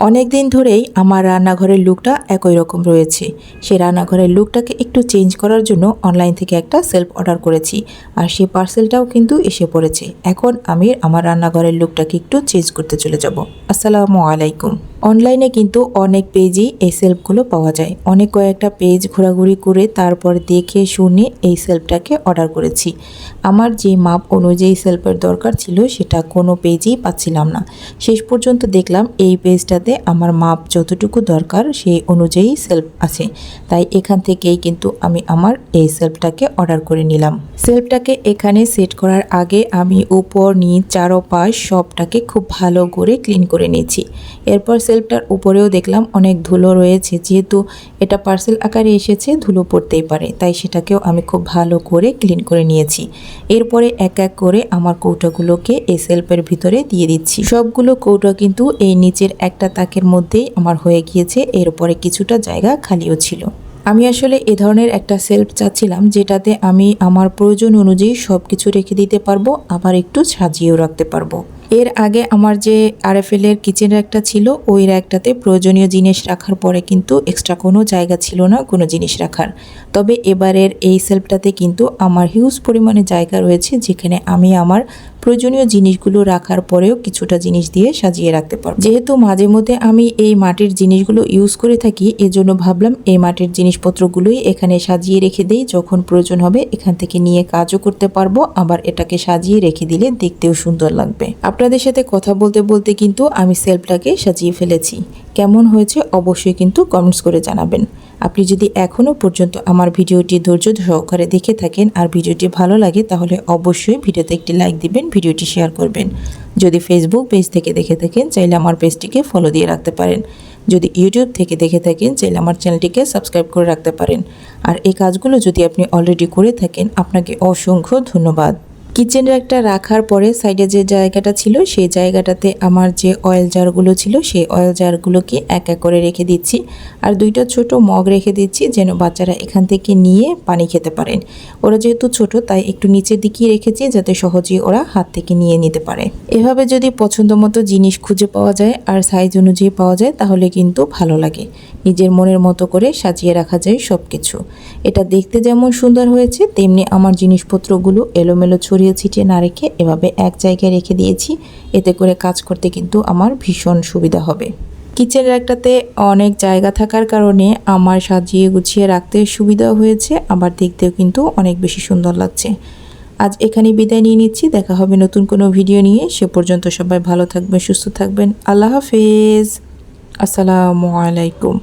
অনেক দিন ধরেই আমার রান্নাঘরের লুকটা একই রকম রয়েছে। সেই রান্নাঘরের লুকটাকে একটু চেঞ্জ করার জন্য অনলাইন থেকে একটা সেলফ অর্ডার করেছি আর সেই পার্সেলটাও কিন্তু এসে পড়েছে। এখন আমি আমার রান্নাঘরের লুকটাকে একটু চেঞ্জ করতে চলে যাব। আসসালামু আলাইকুম। অনলাইনে কিন্তু অনেক পেজই এই সেলফগুলো পাওয়া যায়। অনেক কয়েকটা পেজ ঘোরাঘুরি করে তারপর দেখে, শুনে এই সেলফটাকে অর্ডার করেছি। আমার যে মাপ অনুযায়ী সেলফের দরকার ছিল সেটা কোনো পেজেই পাচ্ছিলাম না। শেষ পর্যন্ত দেখলাম এই পেজটাতে আমার মাপ যতটুকু দরকার সেই অনুযায়ী সেলফ আছে। তাই এখান থেকেই কিন্তু আমি আমার এই সেলফটাকে অর্ডার করে নিলাম। সেলফটাকে এখানে সেট করার আগে আমি উপর, নিচ, চারোপাশ সবটাকে খুব ভালো করে ক্লিন করে নিয়েছি। এরপর সেলফটার উপরেও দেখলাম অনেক ধুলো রয়েছে, যেহেতু এটা পার্সেল আকারে এসেছে, ধুলো পড়তেই পারে। তাই সেটাকেও আমি খুব ভালো করে ক্লিন করে নিয়েছি। এরপরে এক এক করে আমার কৌটাগুলোকে এই সেলফের ভিতরে দিয়ে দিচ্ছি। সবগুলো কৌটা কিন্তু এই নিচের একটা তাকের মধ্যেই আমার হয়ে গিয়েছে এরপরে কিছুটা জায়গা খালিও ছিল। আমি আসলে এ ধরনের একটা সেলফ চাচ্ছিলাম, যেটাতে আমি আমার প্রয়োজন অনুযায়ী সব কিছু রেখে দিতে পারব, আবার একটু সাজিয়েও রাখতে পারব। এর আগে আমার যে আর আরএফএল এর কিচেন র্যাকটা ছিল, ওই র্যাকটাতে প্রয়োজনীয় জিনিস রাখার পরে কিন্তু এক্সট্রা কোনো জায়গা ছিল না কোনো জিনিস রাখার। তবে এবারের এই সেলফটাতে কিন্তু আমার হিউজ পরিমাণে জায়গা রয়েছে, যেখানে আমি আমার প্রয়োজনীয় জিনিসগুলো রাখার পরেও কিছুটা জিনিস দিয়ে সাজিয়ে রাখতে পারব। যেহেতু মাঝে মধ্যে আমি এই মাটির জিনিসগুলো ইউজ করে থাকি, এজন্য ভাবলাম এই মাটির জিনিসপত্রগুলোই এখানে সাজিয়ে রেখে দেই। যখন প্রয়োজন হবে এখান থেকে নিয়ে কাজও করতে পারব, আবার এটাকে সাজিয়ে রেখে দিলে দেখতেও সুন্দর লাগবে। আপনাদের সাথে কথা বলতে বলতে কিন্তু আমি সেলফটাকে সাজিয়ে ফেলেছি। কেমন হয়েছে অবশ্যই কিন্তু কমেন্টস করে জানাবেন। আপনি যদি এখনও পর্যন্ত আমার ভিডিওটি ধৈর্য সহকারে দেখে থাকেন আর ভিডিওটি ভালো লাগে, তাহলে অবশ্যই ভিডিওতে একটি লাইক দিবেন, ভিডিওটি শেয়ার করবেন। যদি ফেসবুক পেজ থেকে দেখে থাকেন, চাইলে আমার পেজটিকে ফলো দিয়ে রাখতে পারেন। যদি ইউটিউব থেকে দেখে থাকেন, চাইলে আমার চ্যানেলটিকে সাবস্ক্রাইব করে রাখতে পারেন। আর এই কাজগুলো যদি আপনি অলরেডি করে থাকেন, আপনাকে অসংখ্য ধন্যবাদ। কিচেনের একটা রাখার পরে সাইডে যে জায়গাটা ছিল, সেই জায়গাটাতে আমার যে অয়েল জারগুলো ছিল, সেই অয়েল জারগুলোকে এক এক করে রেখে দিচ্ছি। আর দুইটা ছোট মগ রেখে দিচ্ছি, যেন বাচ্চারা এখান থেকে নিয়ে পানি খেতে পারেন। ওরা যেহেতু ছোট, তাই একটু নিচের দিকেই রেখেছি, যাতে সহজেই ওরা হাত থেকে নিয়ে নিতে পারে। এভাবে যদি পছন্দ মতো জিনিস খুঁজে পাওয়া যায় আর সাইজ অনুযায়ী পাওয়া যায়, তাহলে কিন্তু ভালো লাগে। নিজের মনের মতো করে সাজিয়ে রাখা যায় সব কিছু এটা দেখতে যেমন সুন্দর হয়েছে, তেমনি আমার জিনিসপত্রগুলো এলোমেলো ছড়িয়ে ছিটিয়ে না রেখে এভাবে এক জায়গায় রেখে দিয়েছি। এতে করে কাজ করতে কিন্তু আমার ভীষণ সুবিধা হবে। কিচেনের একটাতে অনেক জায়গা থাকার কারণে আমার সাজিয়ে গুছিয়ে রাখতে সুবিধা হয়েছে, আবার দেখতেও কিন্তু অনেক বেশি সুন্দর লাগছে। আজ এখানে বিদায় নিয়ে নিচ্ছি, দেখা হবে নতুন কোনো ভিডিও নিয়ে। সে পর্যন্ত সবাই ভালো থাকবেন, সুস্থ থাকবেন। আল্লাহ হাফেজ। আসসালামু আলাইকুম।